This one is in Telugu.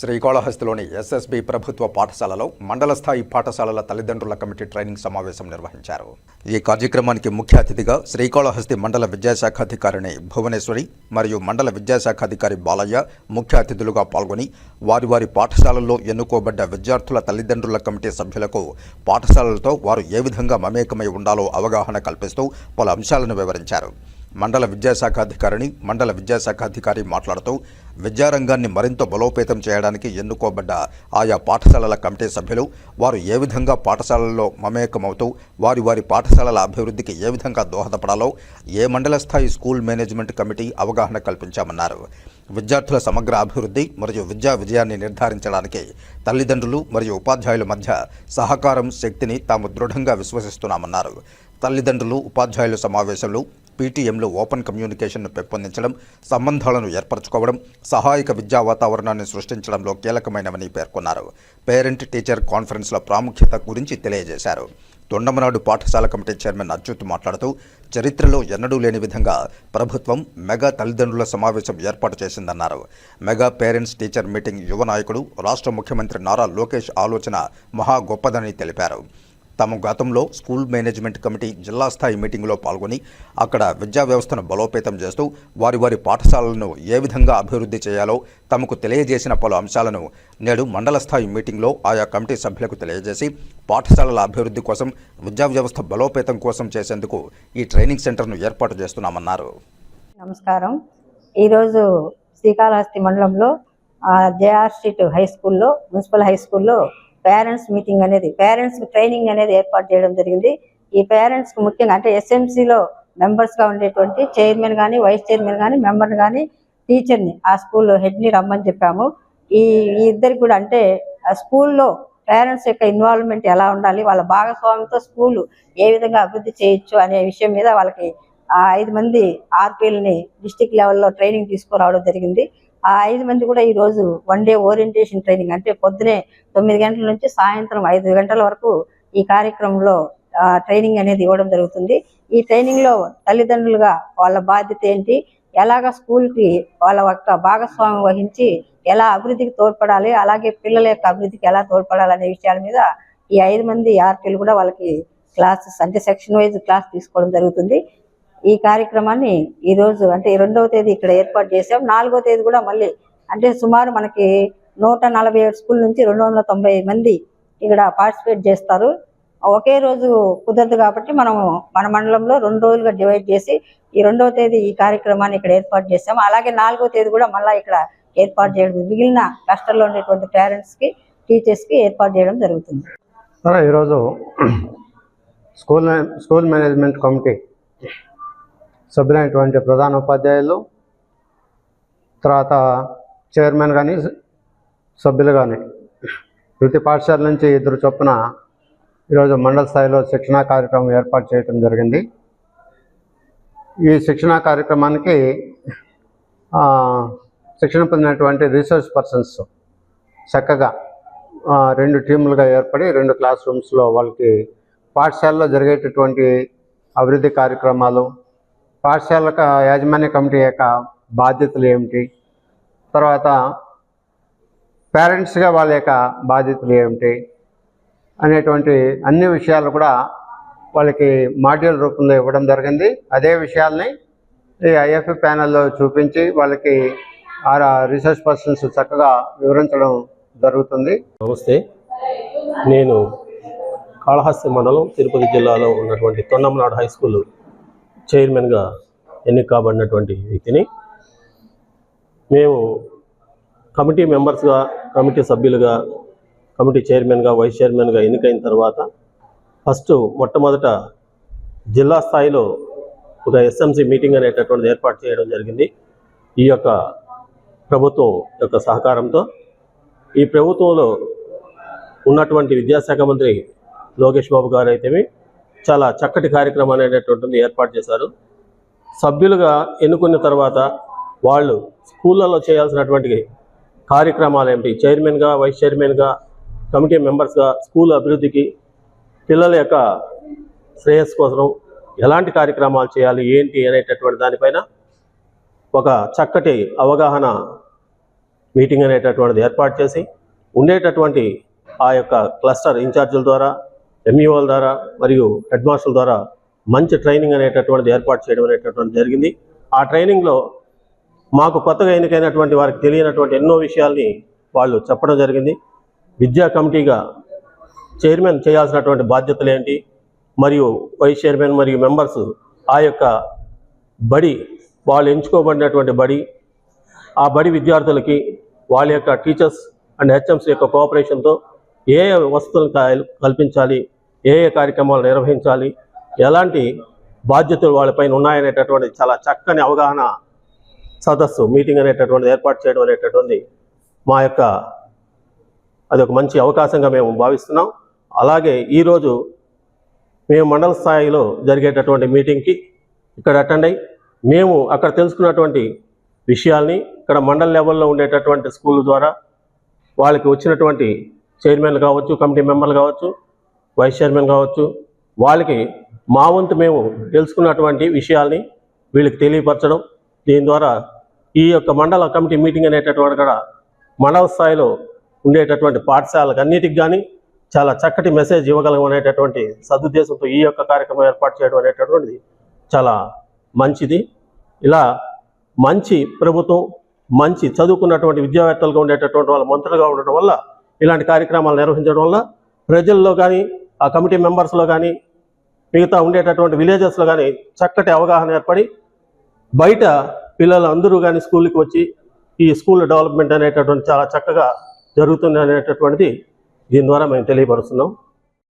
శ్రీకాళహస్తిలోని ఎస్ఎస్బి ప్రభుత్వ పాఠశాలలో మండల స్థాయి పాఠశాలల తల్లిదండ్రుల కమిటీ ట్రైనింగ్ సమావేశం నిర్వహించారు. ఈ కార్యక్రమానికి ముఖ్య అతిథిగా శ్రీకాళహస్తి మండల విద్యాశాఖ అధికారిని భువనేశ్వరి మరియు మండల విద్యాశాఖ అధికారి బాలయ్య ముఖ్య అతిథులుగా పాల్గొని వారి వారి పాఠశాలల్లో ఎన్నుకోబడ్డ విద్యార్థుల తల్లిదండ్రుల కమిటీ సభ్యులకు పాఠశాలలతో వారు ఏ విధంగా మమేకమై ఉండాలో అవగాహన కల్పిస్తూ పలు అంశాలను వివరించారు. మండల విద్యాశాఖ అధికారిని మండల విద్యాశాఖ అధికారి మాట్లాడుతూ విద్యారంగాన్ని మరింత బలోపేతం చేయడానికి ఎన్నుకోబడ్డ ఆయా పాఠశాలల కమిటీ సభ్యులు వారు ఏ విధంగా పాఠశాలల్లో మమేకమవుతూ వారి వారి పాఠశాలల అభివృద్ధికి ఏ విధంగా దోహదపడాలో ఏ మండల స్థాయి స్కూల్ మేనేజ్మెంట్ కమిటీ అవగాహన కల్పించామన్నారు. విద్యార్థుల సమగ్ర అభివృద్ధి మరియు విద్యా విజయాన్ని నిర్ధారించడానికి తల్లిదండ్రులు మరియు ఉపాధ్యాయుల మధ్య సహకారం శక్తిని తాము దృఢంగా విశ్వసిస్తున్నామన్నారు. తల్లిదండ్రులు ఉపాధ్యాయుల సమావేశంలో పీటీఎంలో ఓపెన్ కమ్యూనికేషన్ను పెంపొందించడం సంబంధాలను ఏర్పరచుకోవడం సహాయక విద్యా వాతావరణాన్ని సృష్టించడంలో కీలకమైనవని పేర్కొన్నారు. పేరెంట్ టీచర్ కాన్ఫరెన్స్ల ప్రాముఖ్యత గురించి తెలియజేశారు. తొండమనాడు పాఠశాల కమిటీ చైర్మన్ అచ్యుత్ మాట్లాడుతూ చరిత్రలో ఎన్నడూ లేని విధంగా ప్రభుత్వం మెగా తల్లిదండ్రుల సమావేశం ఏర్పాటు చేసిందన్నారు. మెగా పేరెంట్స్ టీచర్ మీటింగ్ యువ నాయకుడు రాష్ట్ర ముఖ్యమంత్రి నారా లోకేష్ ఆలోచన మహా గొప్పదని తెలిపారు. తాము గతంలో స్కూల్ మేనేజ్మెంట్ కమిటీ జిల్లా స్థాయి మీటింగులో పాల్గొని అక్కడ విద్యా వ్యవస్థను బలోపేతం చేస్తూ వారి వారి పాఠశాలలను ఏ విధంగా అభివృద్ధి చేయాలో తమకు తెలియజేసిన పలు అంశాలను నేడు మండల స్థాయి మీటింగ్లో ఆయా కమిటీ సభ్యులకు తెలియజేసి పాఠశాలల అభివృద్ధి కోసం విద్యా వ్యవస్థ బలోపేతం కోసం చేసేందుకు ఈ ట్రైనింగ్ సెంటర్ను ఏర్పాటు చేస్తున్నామన్నారు. నమస్కారం. ఈరోజు శ్రీకాళహస్తి మండలంలో జేఆర్ స్ట్రీట్ హై స్కూల్లో మున్సిపల్ హై స్కూల్లో పేరెంట్స్ మీటింగ్ అనేది పేరెంట్స్ ట్రైనింగ్ అనేది ఏర్పాటు చేయడం జరిగింది. ఈ పేరెంట్స్ ముఖ్యంగా అంటే ఎస్ఎంసీలో మెంబర్స్గా ఉండేటువంటి చైర్మన్ కానీ వైస్ చైర్మన్ కానీ మెంబర్ కానీ టీచర్ని ఆ స్కూల్లో హెడ్ని రమ్మని చెప్పాము. ఈ ఇద్దరికి కూడా అంటే ఆ స్కూల్లో పేరెంట్స్ యొక్క ఇన్వాల్వ్మెంట్ ఎలా ఉండాలి వాళ్ళ భాగస్వామ్యంతో స్కూల్ ఏ విధంగా అభివృద్ధి చేయొచ్చు అనే విషయం మీద వాళ్ళకి ఐదు మంది ఆర్పీఎల్ని డిస్టిక్ లెవెల్లో ట్రైనింగ్ తీసుకురావడం జరిగింది. ఆ ఐదు మంది కూడా ఈ రోజు వన్ డే ఓరియంటేషన్ ట్రైనింగ్ అంటే పొద్దునే తొమ్మిది గంటల నుంచి సాయంత్రం ఐదు గంటల వరకు ఈ కార్యక్రమంలో ట్రైనింగ్ అనేది ఇవ్వడం జరుగుతుంది. ఈ ట్రైనింగ్లో తల్లిదండ్రులుగా వాళ్ళ బాధ్యత ఏంటి ఎలాగ స్కూల్కి వాళ్ళ యొక్క భాగస్వామ్యం వహించి ఎలా అభివృద్ధికి తోడ్పడాలి అలాగే పిల్లల యొక్క అభివృద్ధికి ఎలా తోడ్పడాలి అనే విషయాల మీద ఈ ఐదు మంది ఆర్టీలు కూడా వాళ్ళకి క్లాసెస్ అంటే సెక్షన్ వైజ్ క్లాస్ తీసుకోవడం జరుగుతుంది. ఈ కార్యక్రమాన్ని ఈ రోజు అంటే రెండవ తేదీ ఇక్కడ ఏర్పాటు చేసాం నాలుగో తేదీ కూడా మళ్ళీ అంటే సుమారు మనకి నూట నలభై ఏడు స్కూల్ నుంచి రెండు వందల తొంభై మంది ఇక్కడ పార్టిసిపేట్ చేస్తారు. ఒకే రోజు కుదరదు కాబట్టి మనం మన మండలంలో రెండు రోజులుగా డివైడ్ చేసి ఈ రెండవ తేదీ ఈ కార్యక్రమాన్ని ఇక్కడ ఏర్పాటు చేసాం అలాగే నాలుగో తేదీ కూడా మళ్ళీ ఇక్కడ ఏర్పాటు చేయడం మిగిలిన కష్టంలో ఉండేటువంటి పేరెంట్స్కి కి టీచర్స్కి ఏర్పాటు చేయడం జరుగుతుంది. సరే ఈరోజు స్కూల్ స్కూల్ మేనేజ్మెంట్ కమిటీ సభ్యులైనటువంటి ప్రధాన ఉపాధ్యాయులు తర్వాత చైర్మన్ కానీ సభ్యులు కానీ ప్రతి పాఠశాల నుంచి ఇద్దరు చొప్పున ఈరోజు మండల స్థాయిలో శిక్షణా కార్యక్రమం ఏర్పాటు చేయడం జరిగింది. ఈ శిక్షణా కార్యక్రమానికి శిక్షణ పొందినటువంటి రీసెర్చ్ పర్సన్స్ చక్కగా రెండు టీములుగా ఏర్పడి రెండు క్లాస్ రూమ్స్లో వాళ్ళకి పాఠశాలలో జరిగేటటువంటి అభివృద్ధి కార్యక్రమాలు పాఠశాల యాజమాన్య కమిటీ యొక్క బాధ్యతలు ఏమిటి? తర్వాత పేరెంట్స్గా వాళ్ళ యొక్క బాధ్యతలు ఏమిటి? అనేటువంటి అన్ని విషయాలు కూడా వాళ్ళకి మాడ్యూల్ రూపంలో ఇవ్వడం జరిగింది. అదే విషయాల్ని ఈ ఐఎఫ్ఏ ప్యానెల్లో చూపించి వాళ్ళకి ఆ రీసెర్చ్ పర్సన్స్ చక్కగా వివరించడం జరుగుతుంది. నమస్తే. నేను కాళహస్తి మండలం తిరుపతి జిల్లాలో ఉన్నటువంటి తొండమనాడు హై స్కూల్ చైర్మన్గా ఎన్నిక కాబడినటువంటి వ్యక్తిని మేము కమిటీ మెంబర్స్గా కమిటీ సభ్యులుగా కమిటీ చైర్మన్గా వైస్ చైర్మన్గా ఎన్నికైన తర్వాత ఫస్ట్ మొట్టమొదట జిల్లా స్థాయిలో ఒక ఎస్ఎంసి మీటింగ్ అనేటటువంటిది ఏర్పాటు చేయడం జరిగింది. ఈ యొక్క ప్రభుత్వం యొక్క సహకారంతో ఈ ప్రభుత్వంలో ఉన్నటువంటి విద్యాశాఖ మంత్రి లోకేష్ బాబు గారు అయితేమి చాలా చక్కటి కార్యక్రమం అనేటటువంటిది ఏర్పాటు చేశారు. సభ్యులుగా ఎన్నుకున్న తర్వాత వాళ్ళు స్కూళ్ళలో చేయాల్సినటువంటి కార్యక్రమాలు ఏమిటి? చైర్మన్గా వైస్ చైర్మన్గా కమిటీ మెంబర్స్గా స్కూల్ అభివృద్ధికి పిల్లల యొక్క శ్రేయస్సు కోసం ఎలాంటి కార్యక్రమాలు చేయాలి? ఏంటి? అనేటటువంటి దానిపైన ఒక చక్కటి అవగాహన మీటింగ్ అనేటటువంటిది ఏర్పాటు చేసి ఉండేటటువంటి ఆ యొక్క క్లస్టర్ ఇన్ఛార్జీల ద్వారా ఎంఈఓల ద్వారా మరియు హెడ్ మాస్టర్ల ద్వారా మంచి ట్రైనింగ్ అనేటటువంటిది ఏర్పాటు చేయడం అనేటటువంటిది జరిగింది. ఆ ట్రైనింగ్లో మాకు కొత్తగా ఎన్నికైనటువంటి వారికి తెలియనటువంటి ఎన్నో విషయాల్ని వాళ్ళు చెప్పడం జరిగింది. విద్యా కమిటీగా చైర్మన్ చేయాల్సినటువంటి బాధ్యతలు ఏంటి? మరియు వైస్ చైర్మన్ మరియు మెంబర్స్ ఆ యొక్క బడి వాళ్ళు ఎంచుకోబడినటువంటి బడి ఆ బడి విద్యార్థులకి వాళ్ళ యొక్క టీచర్స్ అండ్ హెచ్ఎంసీ యొక్క కోఆపరేషన్తో ఏ ఏ వసతులు కల్పించాలి ఏ ఏ కార్యక్రమాలు నిర్వహించాలి ఎలాంటి బాధ్యతలు వాళ్ళపైన ఉన్నాయనేటటువంటి చాలా చక్కని అవగాహన సదస్సు మీటింగ్ అనేటటువంటి ఏర్పాటు చేయడం అనేటటువంటి మా యొక్క అది ఒక మంచి అవకాశంగా మేము భావిస్తున్నాం. అలాగే ఈరోజు మేము మండల స్థాయిలో జరిగేటటువంటి మీటింగ్కి ఇక్కడ అటెండ్ అయ్యి మేము అక్కడ తెలుసుకున్నటువంటి విషయాల్ని ఇక్కడ మండల లెవెల్లో ఉండేటటువంటి స్కూల్ ద్వారా వాళ్ళకి వచ్చినటువంటి చైర్మన్లు కావచ్చు కమిటీ మెంబర్లు కావచ్చు వైస్ చైర్మన్ కావచ్చు వాళ్ళకి మా వంతు మేము తెలుసుకున్నటువంటి విషయాల్ని వీళ్ళకి తెలియపరచడం దీని ద్వారా ఈ యొక్క మండల కమిటీ మీటింగ్ అనేటటువంటి కూడా మండల స్థాయిలో ఉండేటటువంటి పాఠశాలకు అన్నిటికి కానీ చాలా చక్కటి మెసేజ్ ఇవ్వగలం అనేటటువంటి సదుద్దేశంతో ఈ యొక్క కార్యక్రమం ఏర్పాటు చేయడం అనేటటువంటిది చాలా మంచిది. ఇలా మంచి ప్రభుత్వం మంచి చదువుకున్నటువంటి విద్యావేత్తలుగా ఉండేటటువంటి వాళ్ళ మంత్రులుగా ఉండడం వల్ల ఇలాంటి కార్యక్రమాలు నిర్వహించడం వల్ల ప్రజల్లో కానీ ఆ కమిటీ మెంబర్స్లో కానీ మిగతా ఉండేటటువంటి విలేజెస్లో కానీ చక్కటి అవగాహన ఏర్పడి బయట పిల్లలు అందరూ కానీ స్కూల్కి వచ్చి ఈ స్కూల్ డెవలప్మెంట్ అనేటటువంటి చాలా చక్కగా జరుగుతుంది అనేటటువంటిది దీని ద్వారా మేము తెలియపరుస్తున్నాం.